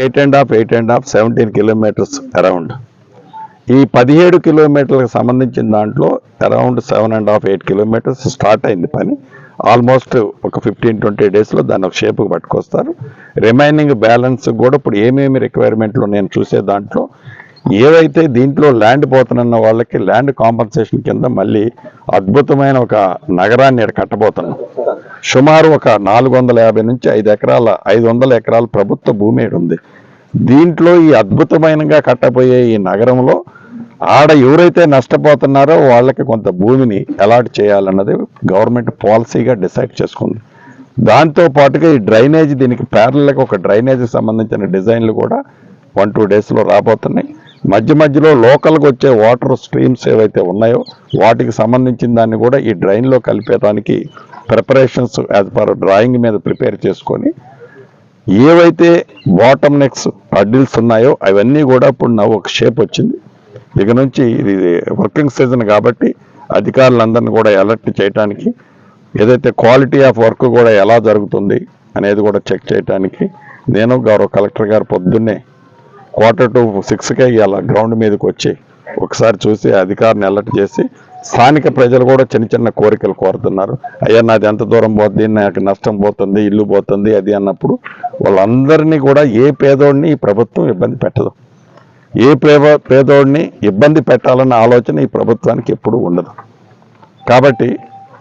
Eight and half eight and half seventeen kilometres around ఈ పదిహేడు కిలోమీటర్లకు సంబంధించిన దాంట్లో around seven and half eight kilometres start అయింది పని. ఆల్మోస్ట్ ఒక ఫిఫ్టీన్ ట్వంటీ డేస్లో దాన్ని ఒక షేప్కి పట్టుకొస్తారు. రిమైనింగ్ బ్యాలెన్స్ కూడా ఇప్పుడు ఏమేమి రిక్వైర్మెంట్లు నేను చూసే దాంట్లో ఏవైతే దీంట్లో ల్యాండ్ పోతున్న వాళ్ళకి ల్యాండ్ కాంపన్సేషన్ కింద మళ్ళీ అద్భుతమైన ఒక నగరాన్ని ఇక్కడ కట్టబోతున్నాం. సుమారు ఒక నాలుగు వందల యాభై నుంచి ఐదు ఎకరాల ఐదు వందల ఎకరాల ప్రభుత్వ భూమి ఉంది. దీంట్లో ఈ అద్భుతమైనగా కట్టబోయే ఈ నగరంలో ఆడ ఎవరైతే నష్టపోతున్నారో వాళ్ళకి కొంత భూమిని అలాట్ చేయాలన్నది గవర్నమెంట్ పాలసీగా డిసైడ్ చేసుకుంది. దాంతో పాటుగా ఈ డ్రైనేజ్ దీనికి ప్యారల్గా ఒక డ్రైనేజ్ సంబంధించిన డిజైన్లు కూడా వన్ టూ డేస్లో రాబోతున్నాయి. మధ్య మధ్యలో లోకల్గా వచ్చే వాటర్ స్ట్రీమ్స్ ఏవైతే ఉన్నాయో వాటికి సంబంధించిన దాన్ని కూడా ఈ డ్రైన్లో కలిపేదానికి ప్రిపరేషన్స్ యాజ్ పర్ డ్రాయింగ్ మీద ప్రిపేర్ చేసుకొని ఏవైతే బాటమ్ నెక్స్ అడ్డిల్స్ ఉన్నాయో అవన్నీ కూడా ఇప్పుడు నా ఒక షేప్ వచ్చింది. ఇక నుంచి ఇది వర్కింగ్ సీజన్ కాబట్టి అధికారులందరినీ కూడా అలర్ట్ చేయడానికి ఏదైతే క్వాలిటీ ఆఫ్ వర్క్ కూడా ఎలా జరుగుతుంది అనేది కూడా చెక్ చేయడానికి నేను గౌరవ కలెక్టర్ గారు పొద్దున్నే క్వార్టర్ టు సిక్స్కే ఇవాళ గ్రౌండ్ మీదకి వచ్చి ఒకసారి చూసి అధికారిని అలర్ట్ చేసి స్థానిక ప్రజలు కూడా చిన్న చిన్న కోరికలు కోరుతున్నారు. అయ్యా నాది ఎంత దూరం పోతుంది నాకు నష్టం పోతుంది ఇల్లు పోతుంది అది అన్నప్పుడు వాళ్ళందరినీ కూడా ఏ పేదోడిని ఈ ప్రభుత్వం ఇబ్బంది పెట్టదు. ఏ పేద పేదోడిని ఇబ్బంది పెట్టాలన్న ఆలోచన ఈ ప్రభుత్వానికి ఎప్పుడూ ఉండదు. కాబట్టి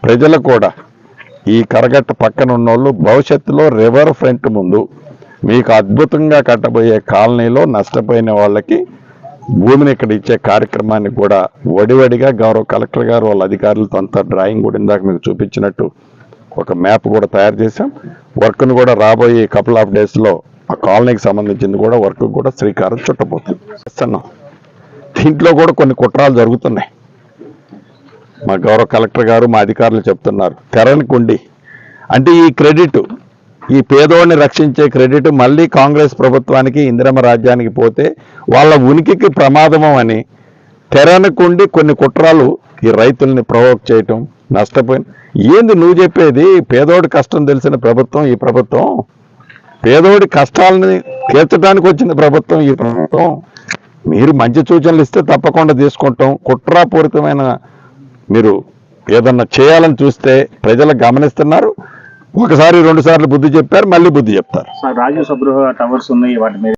ప్రజలు కూడా ఈ కరగట్ట పక్కన ఉన్నోళ్ళు భవిష్యత్తులో రివర్ ఫ్రంట్ ముందు మీకు అద్భుతంగా కట్టబోయే కాలనీలో నష్టపోయిన వాళ్ళకి భూమిని ఇక్కడ ఇచ్చే కార్యక్రమాన్ని కూడా వడివడిగా గౌరవ కలెక్టర్ గారు వాళ్ళ అధికారులతో అంతా డ్రాయింగ్ కూడా ఇందాక మీకు చూపించినట్టు ఒక మ్యాప్ కూడా తయారు చేశాం. వర్క్ను కూడా రాబోయే కపుల్ ఆఫ్ డేస్లో ఆ కాలనీకి సంబంధించింది కూడా వర్క్ కూడా శ్రీకారం చుట్టబోతుంది. చేస్తున్నాం. దీంట్లో కూడా కొన్ని కుట్రాలు జరుగుతున్నాయి. మా గౌరవ కలెక్టర్ గారు మా అధికారులు చెప్తున్నారు. తెరనికుండి. అంటే ఈ క్రెడిట్ ఈ పేదోడిని రక్షించే క్రెడిట్ మళ్ళీ కాంగ్రెస్ ప్రభుత్వానికి ఇందిరమ రాజ్యానికి పోతే వాళ్ళ ఉనికికి ప్రమాదమం అని తెరనకుండి కొన్ని కుట్రాలు ఈ రైతుల్ని ప్రవోక్ చేయటం నష్టపోయిన. ఏంది నువ్వు చెప్పేది? పేదోడి కష్టం తెలిసిన ప్రభుత్వం ఈ ప్రభుత్వం. పేదోడి కష్టాలని తీర్చడానికి వచ్చిన ప్రభుత్వం ఈ ప్రభుత్వం. మీరు మంచి సూచనలు ఇస్తే తప్పకుండా తీసుకుంటాం. కుట్రాపూరితమైన మీరు ఏదన్నా చేయాలని చూస్తే ప్రజలు గమనిస్తున్నారు. ఒకసారి రెండు సార్లు బుద్ధి చెప్పారు మళ్ళీ బుద్ధి చెప్తారు. సార్ రాజీవ్ టవర్స్ ఉన్నాయి వాటి మీద